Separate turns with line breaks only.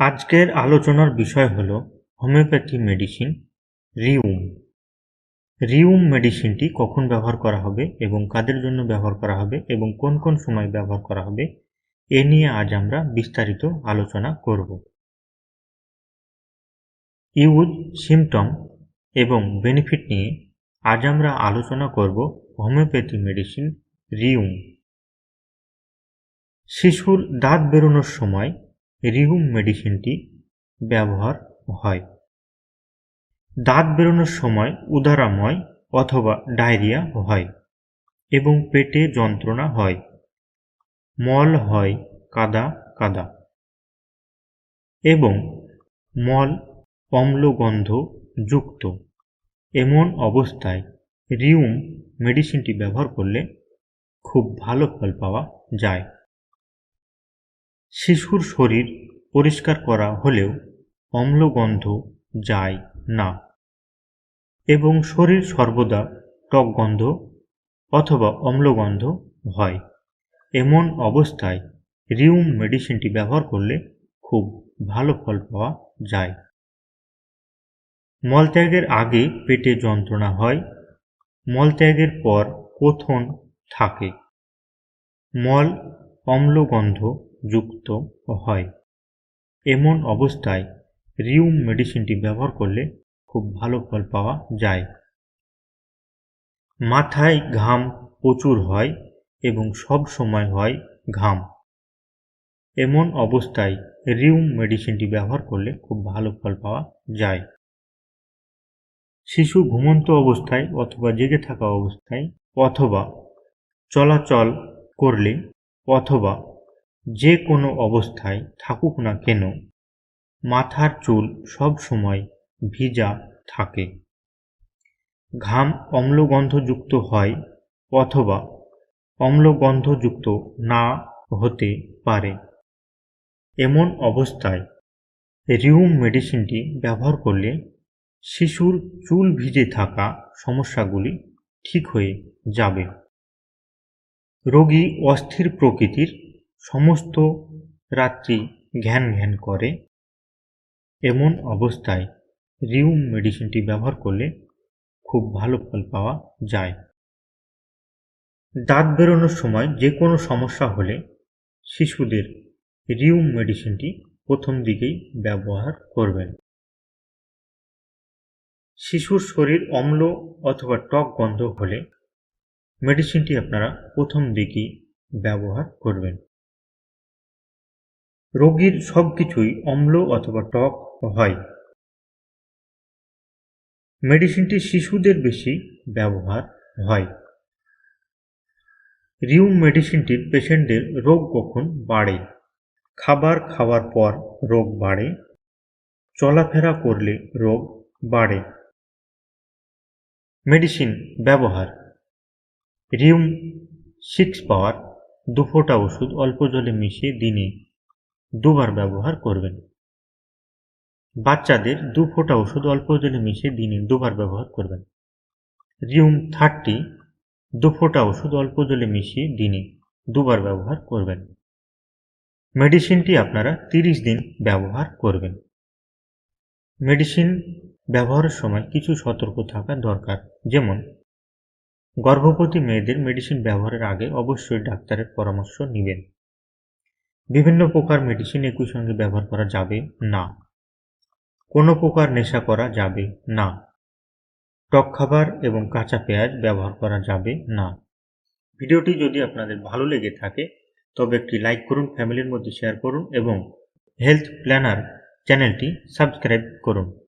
আজকের আলোচনার বিষয় হল হোমিওপ্যাথি মেডিসিন, রিউম। রিউম মেডিসিনটি কখন ব্যবহার করা হবে এবং কাদের জন্য ব্যবহার করা হবে এবং কোন কোন সময় ব্যবহার করা হবে, এ নিয়ে আজ আমরা বিস্তারিত আলোচনা করব। ইউজ, সিমটম এবং বেনিফিট নিয়ে আজ আমরা আলোচনা করব হোমিওপ্যাথি মেডিসিন, রিউম। শিশুর দাঁত বেরোনোর সময় রিহুম মেডিসিনটি ব্যবহার হয়। দাঁত বেরোনোর সময় উদারাময় অথবা ডায়রিয়া হয় এবং পেটে যন্ত্রণা হয়। মল হয় কাদা কাদা এবং মল অম্লগন্ধ যুক্ত। এমন অবস্থায় রিউম মেডিসিনটি ব্যবহার করলে খুব ভালো ফল পাওয়া যায়। শিশুর শরীর পরিষ্কার করা হলেও অম্লগন্ধ যায় না এবং শরীর সর্বদা টক গন্ধ অথবা অম্লগন্ধ হয় এমন অবস্থায় রিউম মেডিসিনটি ব্যবহার করলে খুব ভালো ফল পাওয়া যায়। মলত্যাগের আগে পেটে যন্ত্রণা হয়, মলত্যাগের পর কোথন থাকে। মল অম্লগন্ধ যুক্ত হয়। এমন অবস্থায় রিউম মেডিসিনটি ব্যবহার করলে খুব ভালো ফল পাওয়া যায়। মাথায় ঘাম প্রচুর হয় এবং সব সময় হয় ঘাম। এমন অবস্থায় রিউম মেডিসিনটি ব্যবহার করলে খুব ভালো ফল পাওয়া যায়। শিশু ঘুমন্ত অবস্থায় অথবা জেগে থাকা অবস্থায় অথবা চলাচল করলে অথবা যে কোনো অবস্থায় থাকুক না কেন, মাথার চুল সব সময় ভিজা থাকে। ঘাম অম্লগন্ধযুক্ত হয় অথবা অম্লগন্ধযুক্ত না হতে পারে। এমন অবস্থায় রিউম মেডিসিনটি ব্যবহার করলে শিশুর চুল ভিজে থাকা সমস্যাগুলি ঠিক হয়ে যাবে। রোগী অস্থির প্রকৃতির সমস্ত রাত্রি ঘ্যান ঘ্যান করে। এমন অবস্থায় রিউম মেডিসিনটি ব্যবহার করলে খুব ভালো ফল পাওয়া যায়। দাঁত বেরোনোর সময় যে কোনো সমস্যা হলে শিশুদের রিউম মেডিসিনটি প্রথম দিকেই ব্যবহার করবেন। শিশুর শরীর অম্ল অথবা টক গন্ধ হলে মেডিসিনটি আপনারা প্রথম দিকেই ব্যবহার করবেন। রোগীর সব কিছুই অম্ল অথবা টক হয়। মেডিসিনটি শিশুদের বেশি ব্যবহার হয়। রিউম মেডিসিনটির পেশেন্টদের রোগ কখন বাড়ে, খাবার খাওয়ার পর রোগ বাড়ে, চলাফেরা করলে রোগ বাড়ে। মেডিসিন ব্যবহার রিউম সিক্স পাওয়ার দু ফোঁটা ওষুধ অল্প জলে মিশিয়ে দিনে দুবার ব্যবহার করবেন। বাচ্চাদের দু ফোঁটা ওষুধ অল্প জলে মিশিয়ে দিনে দুবার ব্যবহার করবেন। রিউম থার্টি, দু ফোঁটা ওষুধ অল্প জলে মিশিয়ে দিনে দুবার ব্যবহার করবেন। মেডিসিনটি আপনারা তিরিশ দিন ব্যবহার করবেন। মেডিসিন ব্যবহারের সময় কিছু সতর্ক থাকা দরকার। যেমন, গর্ভবতী মেয়েদের মেডিসিন ব্যবহারের আগে অবশ্যই ডাক্তারের পরামর্শ নেবেন। বিভিন্ন প্রকার মেডিসিন একই সঙ্গে ব্যবহার করা যাবে? না। কোনো প্রকার নেশা করা যাবে? না। টক খাবার এবং কাঁচা পেঁয়াজ ব্যবহার করা যাবে? না। ভিডিওটি যদি আপনাদের ভালো লেগে থাকে, তবে একটি লাইক করুন ফ্যামিলির মধ্যে শেয়ার করুন এবং হেলথ প্ল্যানার চ্যানেলটি সাবস্ক্রাইব করুন।